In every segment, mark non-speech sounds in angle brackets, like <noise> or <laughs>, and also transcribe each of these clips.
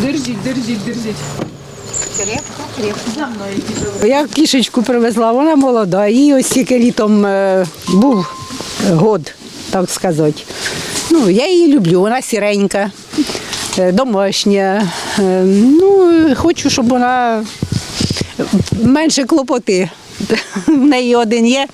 Держіть, держіть, держіть. Я кішечку привезла, вона молода. Їй ось тільки літом е, був год, так сказати. Ну, я її люблю, вона сіренька, е, домашня. Е, Ну, хочу, щоб вона менше клопоти. <laughs> В неї один є,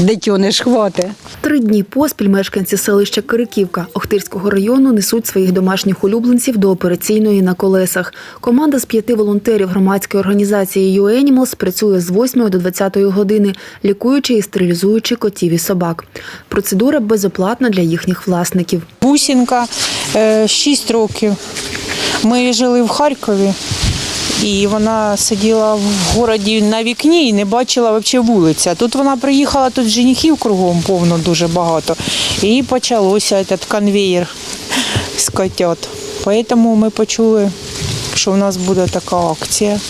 дитюниш хвати. Три дні поспіль мешканці селища Кириківка Охтирського району несуть своїх домашніх улюбленців до операційної на колесах. Команда з п'яти волонтерів громадської організації «YouAnimals» працює з 8 до 20 години, лікуючи і стерилізуючи котів і собак. Процедура безоплатна для їхніх власників. Бусінка 6 років. Ми жили в Харкові, і вона сиділа в городі на вікні і не бачила взагалі вулиці. А Тут вона приїхала, тут женихів кругом повно дуже багато. І почалося цей конвеєр з котят. Тому ми почули, що в нас буде така акція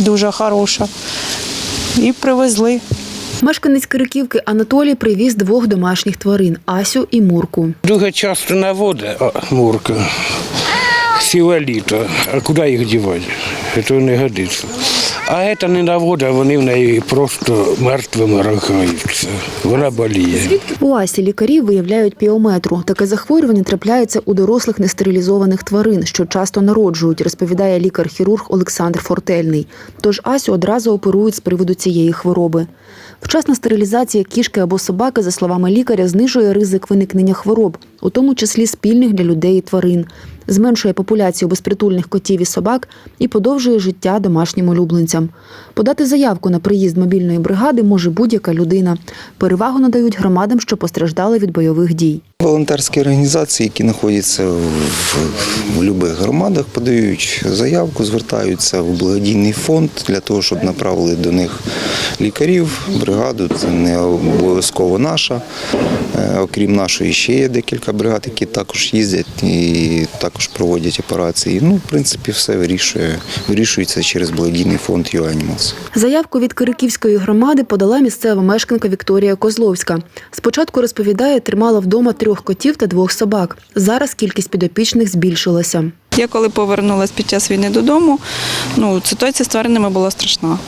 дуже хороша. І привезли. Мешканець Кириківки Анатолій привіз двох домашніх тварин Асю і Мурку. Дуже часто наводить а, Мурка. Сіла літо. А куди їх дівати? Це не годиться. А це не наводить, вони в неї просто мертвими рахаються. Вона боліє. У Асі лікарі виявляють піометру. Таке захворювання трапляється у дорослих нестерилізованих тварин, що часто народжують, розповідає лікар-хірург Олександр Фортельний. Тож Асю одразу оперують з приводу цієї хвороби. Вчасна стерилізація кішки або собаки, за словами лікаря, знижує ризик виникнення хвороб, у тому числі спільних для людей і тварин, зменшує популяцію безпритульних котів і собак і подовжує життя домашнім улюбленцям. Подати заявку на приїзд мобільної бригади може будь-яка людина. Перевагу надають громадам, що постраждали від бойових дій. Волонтерські організації, які знаходяться в, в будь-яких громадах, подають заявку, звертаються в благодійний фонд для того, щоб направили до них лікарів, бригаду. Це не обов'язково наша. Е, Окрім нашої, ще є декілька бригад, які також їздять і також проводять операції. Ну, в принципі, все вирішує, вирішується через благодійний фонд «YouAnimals». Заявку від Кириківської громади подала місцева мешканка Вікторія Козловська. Спочатку розповідає, тримала вдома трьох котів та двох собак. Зараз кількість підопічних збільшилася. Я коли повернулась під час війни додому, ну ситуація з тваринами була страшна.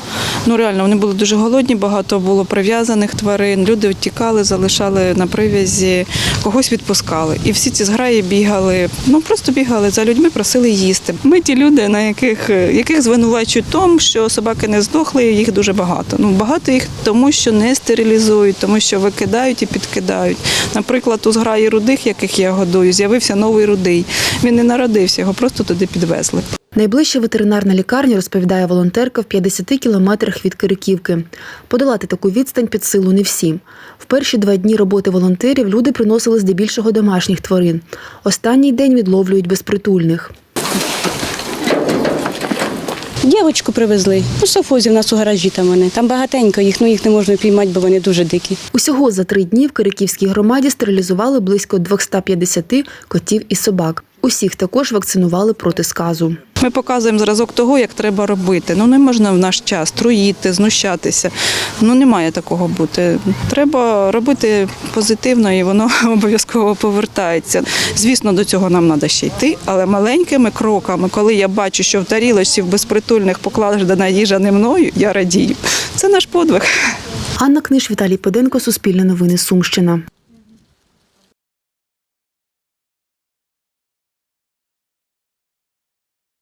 Ну реально, вони були дуже голодні, багато було прив'язаних тварин. Люди втікали, залишали на прив'язі, когось відпускали. І всі ці зграї бігали, ну просто бігали за людьми, просили їсти. Ми ті люди, на яких, яких звинувачують тому, що собаки не здохли, їх дуже багато. Ну багато їх тому, що не стерилізують, тому що викидають і підкидають. Наприклад, у зграї рудих, яких я годую, з'явився новий рудий. Він не народився, його просто туди підвезли. Найближча ветеринарна лікарня, розповідає волонтерка, в 50 кілометрах від Кириківки. Подолати таку відстань під силу не всім. В перші два дні роботи волонтерів люди приносили здебільшого домашніх тварин. Останній день відловлюють безпритульних. Дівочку привезли. У софозі в нас у гаражі там вони. Там багатенько їх, ну їх не можна піймати, бо вони дуже дикі. Усього за три дні в Кириківській громаді стерилізували близько 250 котів і собак. Усіх також вакцинували проти сказу. Ми показуємо зразок того, як треба робити. Ну не можна в наш час труїти, знущатися. Ну не має такого бути. Треба робити позитивно, і воно <laughs> обов'язково повертається. Звісно, до цього нам треба ще йти, але маленькими кроками, коли я бачу, що в тарілочці в безпритульних покладена їжа не мною, я радію. Це наш подвиг. Анна Книж, Віталій Педенко, Суспільне новини, Сумщина.